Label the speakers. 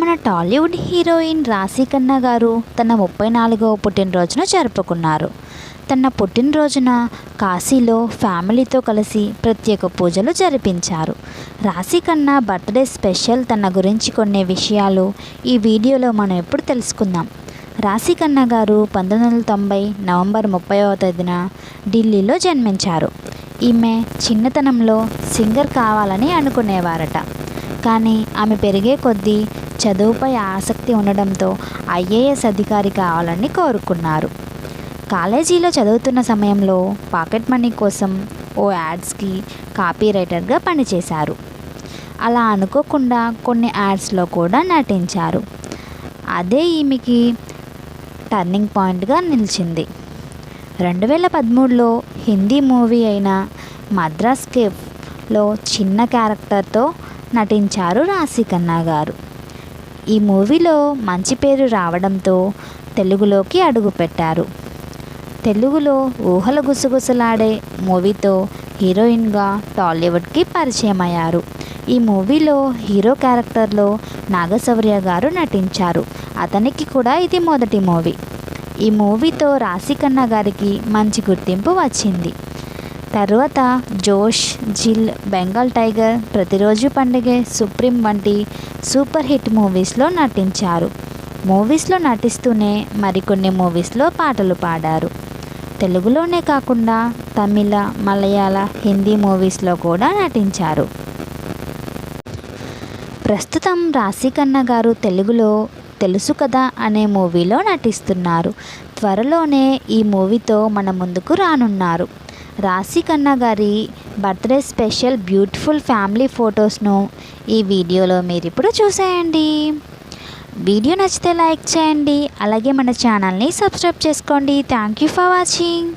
Speaker 1: మన టాలీవుడ్ హీరోయిన్ రాశి ఖన్నా గారు తన ముప్పై నాలుగవ పుట్టినరోజున జరుపుకున్నారు. తన పుట్టినరోజున కాశీలో ఫ్యామిలీతో కలిసి ప్రత్యేక పూజలు జరిపించారు. రాశి ఖన్నా బర్త్డే స్పెషల్ తన గురించి కొన్ని విషయాలు ఈ వీడియోలో మనం ఎప్పుడు తెలుసుకుందాం. రాశి ఖన్నా గారు పంతొమ్మిది వందల తొంభై నవంబర్ ముప్పైవ తేదీన ఢిల్లీలో జన్మించారు. ఈమె చిన్నతనంలో సింగర్ కావాలని అనుకునేవారట. కానీ ఆమె పెరిగే కొద్దీ చదువుపై ఆసక్తి ఉండడంతో ఐఏఎస్ అధికారి కావాలని కోరుకున్నారు. కాలేజీలో చదువుతున్న సమయంలో పాకెట్ మనీ కోసం ఓ యాడ్స్కి కాపీ రైటర్గా పనిచేశారు. అలా అనుకోకుండా కొన్ని యాడ్స్లో కూడా నటించారు. అదే ఈమెకి టర్నింగ్ పాయింట్గా నిలిచింది. రెండు వేల పదమూడులో హిందీ మూవీ అయిన మద్రాస్ కేఫ్లో చిన్న క్యారెక్టర్తో నటించారు రాశి ఖన్నా గారు. ఈ మూవీలో మంచి పేరు రావడంతో తెలుగులోకి అడుగుపెట్టారు. తెలుగులో ఊహల గుసగుసలాడే మూవీతో హీరోయిన్గా టాలీవుడ్కి పరిచయం అయ్యారు ఈ మూవీలో హీరో క్యారెక్టర్లో నాగశౌర్య గారు నటించారు. అతనికి కూడా ఇది మొదటి మూవీ. ఈ మూవీతో రాశికన్న గారికి మంచి గుర్తింపు వచ్చింది. తర్వాత జోష్ జిల్ బెంగాల్ టైగర్ ప్రతిరోజు పండుగే సుప్రీం వంటి సూపర్ హిట్ మూవీస్లో నటించారు. మూవీస్లో నటిస్తూనే మరికొన్ని మూవీస్లో పాటలు పాడారు. తెలుగులోనే కాకుండా తమిళ మలయాళ హిందీ మూవీస్లో కూడా నటించారు. ప్రస్తుతం రాశికన్న గారు తెలుగులో తెలుసు కదా అనే మూవీలో నటిస్తున్నారు. త్వరలోనే ఈ మూవీతో మన ముందుకు రానున్నారు. రాశి ఖన్నా గారి బర్త్డే స్పెషల్ బ్యూటిఫుల్ ఫ్యామిలీ ఫొటోస్ను ఈ వీడియోలో మీరు ఇప్పుడు చూసేయండి. వీడియో నచ్చితే లైక్ చేయండి. అలాగే మన ఛానల్ని సబ్స్క్రైబ్ చేసుకోండి. Thank you for watching.